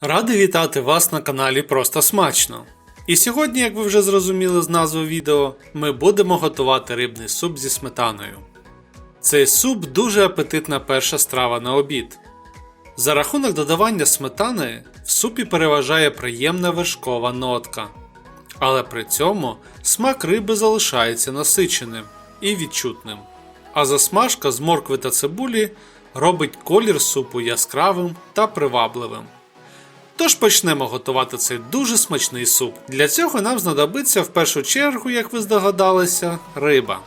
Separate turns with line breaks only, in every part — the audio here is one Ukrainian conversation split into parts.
Радий вітати вас на каналі Просто Смачно. І сьогодні, як ви вже зрозуміли з назви відео, ми будемо готувати рибний суп зі сметаною. Цей суп дуже апетитна перша страва на обід. За рахунок додавання сметани в супі переважає приємна вершкова нотка. Але при цьому смак риби залишається насиченим і відчутним. А засмажка з моркви та цибулі робить колір супу яскравим та привабливим. Тож почнемо готувати цей дуже смачний суп. Для цього нам знадобиться в першу чергу, як ви здогадалися, риба.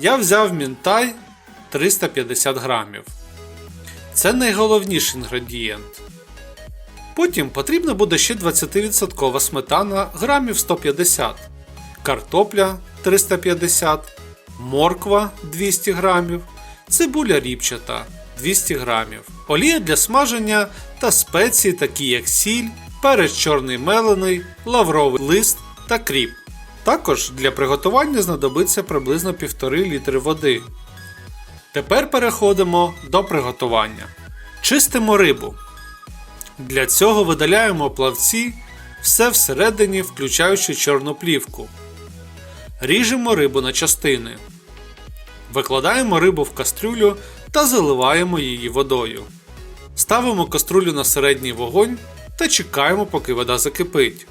Я взяв мінтай 350 грамів. Це найголовніший інгредієнт. Потім потрібна буде ще 20% сметана грамів 150, картопля 350, морква 200 грамів, цибуля ріпчата 200 грамів, олія для смаження та спеції, такі як сіль, перець чорний мелений, лавровий лист та кріп. Також для приготування знадобиться приблизно 1,5 літри води. Тепер переходимо до приготування. Чистимо рибу. Для цього видаляємо плавці, все всередині, включаючи чорну плівку. Ріжемо рибу на частини. Викладаємо рибу в кастрюлю та заливаємо її водою. Ставимо каструлю на середній вогонь та чекаємо, поки вода закипить.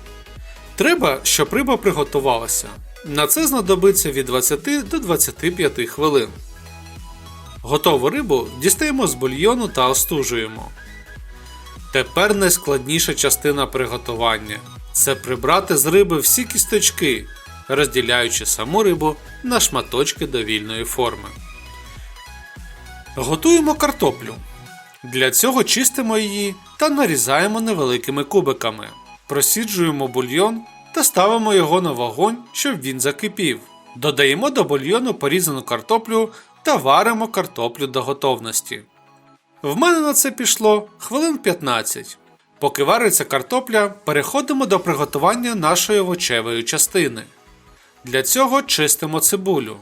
Треба, щоб риба приготувалася. На це знадобиться від 20 до 25 хвилин. Готову рибу дістаємо з бульйону та остужуємо. Тепер найскладніша частина приготування це прибрати з риби всі кісточки, розділяючи саму рибу на шматочки довільної форми. Готуємо картоплю. Для цього чистимо її та нарізаємо невеликими кубиками. Просіджуємо бульйон та ставимо його на вогонь, щоб він закипів. Додаємо до бульйону порізану картоплю та варимо картоплю до готовності. В мене на це пішло хвилин 15. Поки вариться картопля, переходимо до приготування нашої овочевої частини. Для цього чистимо цибулю.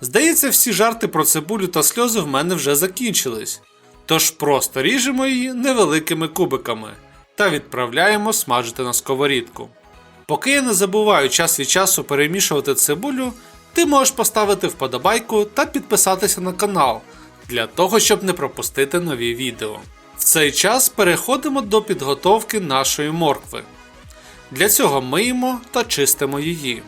Здається, всі жарти про цибулю та сльози в мене вже закінчились. Тож просто ріжемо її невеликими кубиками та відправляємо смажити на сковорідку. Поки я не забуваю час від часу перемішувати цибулю, ти можеш поставити вподобайку та підписатися на канал для того, щоб не пропустити нові відео. В цей час переходимо до підготовки нашої моркви. Для цього миємо та чистимо її.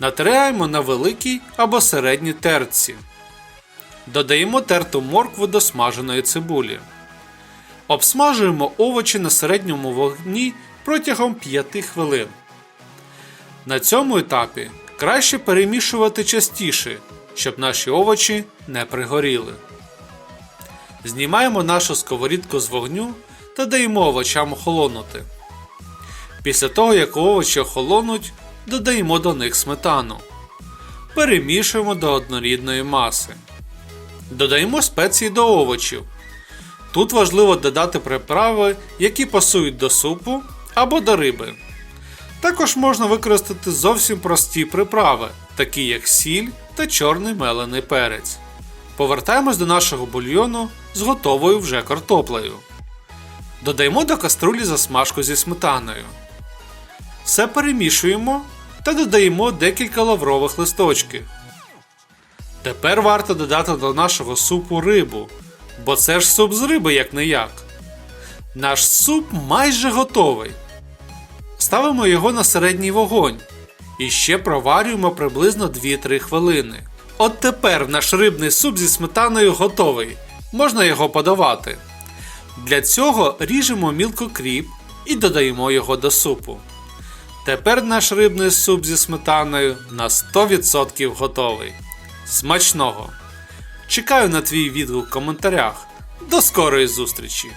Натираємо на великій або середній терці. Додаємо терту моркву до смаженої цибулі. Обсмажуємо овочі на середньому вогні протягом 5 хвилин. На цьому етапі краще перемішувати частіше, щоб наші овочі не пригоріли. Знімаємо нашу сковорідку з вогню та даємо овочам охолонути. Після того, як овочі охолонуть, додаємо до них сметану. Перемішуємо до однорідної маси. Додаємо спеції до овочів. Тут важливо додати приправи, які пасують до супу або до риби. Також можна використати зовсім прості приправи, такі як сіль та чорний мелений перець. Повертаємось до нашого бульйону з готовою вже картоплею. Додаємо до каструлі засмажку зі сметаною. Все перемішуємо та додаємо декілька лаврових листочків. Тепер варто додати до нашого супу рибу, бо це ж суп з риби як не як. Наш суп майже готовий. Ставимо його на середній вогонь і ще проварюємо приблизно 2-3 хвилини. От тепер наш рибний суп зі сметаною готовий. Можна його подавати. Для цього ріжемо мілко кріп і додаємо його до супу. Тепер наш рибний суп зі сметаною на 100% готовий. Смачного! Чекаю на твій відгук в коментарях. До скорої зустрічі!